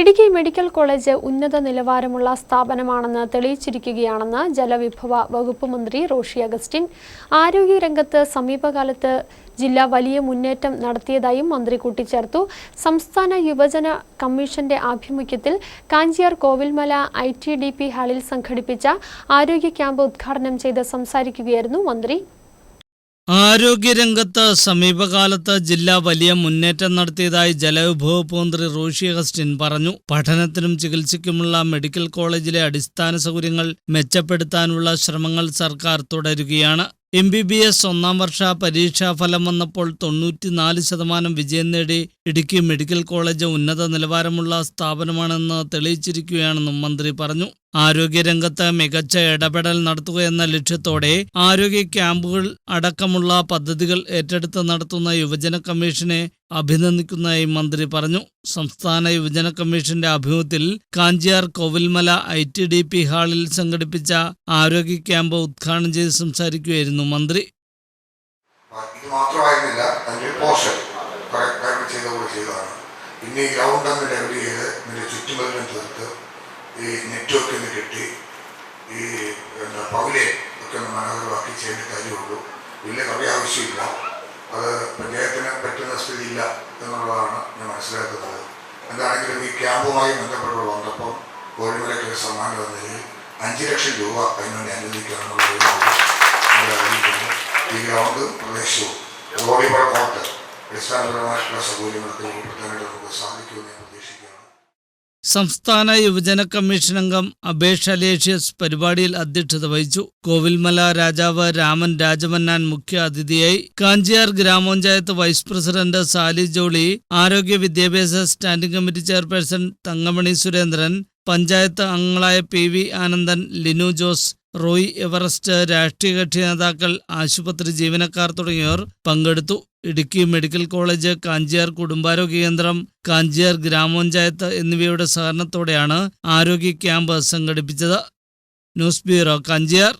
Idukki medical college ഉന്നത നിലവാരമുള്ള സ്ഥാപനമാണെന്ന് തെളിയിച്ചിരിക്കുകയാണെന്ന് ജലവിഭവ വകുപ്പ് മന്ത്രി റോഷി അഗസ്റ്റിൻ. ആരോഗ്യരംഗത്ത് സമീപകാലത്ത് ജില്ല വലിയ മുന്നേറ്റം നടത്തിയതായും മന്ത്രി കൂട്ടിച്ചേർത്തു. സംസ്ഥാന യുവജന കമ്മീഷന്റെ ആഭിമുഖ്യത്തിൽ Kanchiyar Kovilmala I T D P ഹാളിൽ സംഘടിപ്പിച്ച ആരോഗ്യ ക്യാമ്പ് ഉദ്ഘാടനം ചെയ്ത് സംസാരിക്കുകയായിരുന്നു മന്ത്രി. ആരോഗ്യരംഗത്ത് സമീപകാലത്ത് ജില്ല വലിയ മുന്നേറ്റം നടത്തിയതായി ജലവിഭവ മന്ത്രി റോഷി അഗസ്റ്റിൻ പറഞ്ഞു. പഠനത്തിനും ചികിത്സയ്ക്കുമുള്ള മെഡിക്കൽ കോളേജിലെ അടിസ്ഥാന സൗകര്യങ്ങൾ മെച്ചപ്പെടുത്താനുള്ള ശ്രമങ്ങൾ സർക്കാർ തുടരുകയാണ്. എം ബി ബി എസ് ഒന്നാം വർഷ പരീക്ഷാ ഫലം വന്നപ്പോൾ തൊണ്ണൂറ്റിനാല് ശതമാനം വിജയം നേടി. ഇടുക്കി മെഡിക്കൽ കോളേജ് ഉന്നത നിലവാരമുള്ള സ്ഥാപനമാണെന്ന് തെളിയിച്ചിരിക്കുകയാണെന്നും മന്ത്രി പറഞ്ഞു. ആരോഗ്യരംഗത്ത് മികച്ച ഇടപെടൽ നടത്തുക എന്ന ലക്ഷ്യത്തോടെ ആരോഗ്യ ക്യാമ്പുകൾ അടക്കമുള്ള പദ്ധതികൾ ഏറ്റെടുത്ത് നടത്തുന്ന യുവജന കമ്മീഷനെ അഭിനന്ദിക്കുന്നതായി മന്ത്രി പറഞ്ഞു. സംസ്ഥാന യുവജന കമ്മീഷന്റെ ആഭിമുഖ്യത്തിൽ Kanchiyar Kovilmala I T D P ഹാളിൽ സംഘടിപ്പിച്ച ആരോഗ്യ ക്യാമ്പ് ഉദ്ഘാടനം ചെയ്ത് സംസാരിക്കുകയായിരുന്നു മന്ത്രി. പിന്നെ ഗ്രൗണ്ട് ഒന്ന് തീർത്ത് ഈ നെറ്റ്വർക്ക് ഒന്ന് കിട്ടി. ഈ എന്താ പൗലെ ഒക്കെ ഒന്ന് മനോഹരമാക്കി ചെയ്യേണ്ട കാര്യമുള്ളൂ. വലിയ കവി ആവശ്യമില്ല. അത് പഞ്ചായത്തിന് പറ്റുന്ന സ്ഥിതിയില്ല എന്നുള്ളതാണ് ഞാൻ മനസ്സിലാക്കുന്നത്. എന്താണെങ്കിലും ഈ ക്യാമ്പുമായി ബന്ധപ്പെട്ട് വന്നപ്പോൾ കോഴിമലയ്ക്ക് ഒരു സമ്മാനം എന്ന നിലയിൽ അഞ്ച് ലക്ഷം രൂപ അതിനുവേണ്ടി അറിയിക്കുന്നു. ഈ ഗ്രൗണ്ട് പ്രദേശവും റോഡിപ്പുറ കോട്ട് അടിസ്ഥാനപരമായിട്ടുള്ള സൗകര്യങ്ങളൊക്കെ ഉൾപ്പെടുത്താനായിട്ട് നമുക്ക് സാധിക്കുമെന്ന് ഞാൻ പ്രതീക്ഷിക്കുകയാണ്. സംസ്ഥാന യുവജന കമ്മീഷൻ അംഗം അബേഷ് അലേഷ്യസ് പരിപാടിയിൽ അധ്യക്ഷത വഹിച്ചു. കോവിൽമല രാജാവ് രാമൻ രാജമന്നാൻ മുഖ്യ അതിഥിയായി കാഞ്ചിയാർ ഗ്രാമപഞ്ചായത്ത് വൈസ് പ്രസിഡന്റ് സാലി ജോളി ആരോഗ്യ വിദ്യാഭ്യാസ standing committee chairperson Thankamani Surendran panchayat അംഗങ്ങളായ P V Anandan Linu Jose Roy Everest രാഷ്ട്രീയ കക്ഷി നേതാക്കൾ ആശുപത്രി ജീവനക്കാർ തുടങ്ങിയവർ പങ്കെടുത്തു. ഇടുക്കി മെഡിക്കൽ കോളേജ് കാഞ്ചിയാർ കുടുംബാരോഗ്യ കേന്ദ്രം കാഞ്ചിയാർ ഗ്രാമപഞ്ചായത്ത് എന്നിവയുടെ സഹകരണത്തോടെയാണ് ആരോഗ്യ ക്യാമ്പ് സംഘടിപ്പിച്ചത്. News bureau Kanchiyar.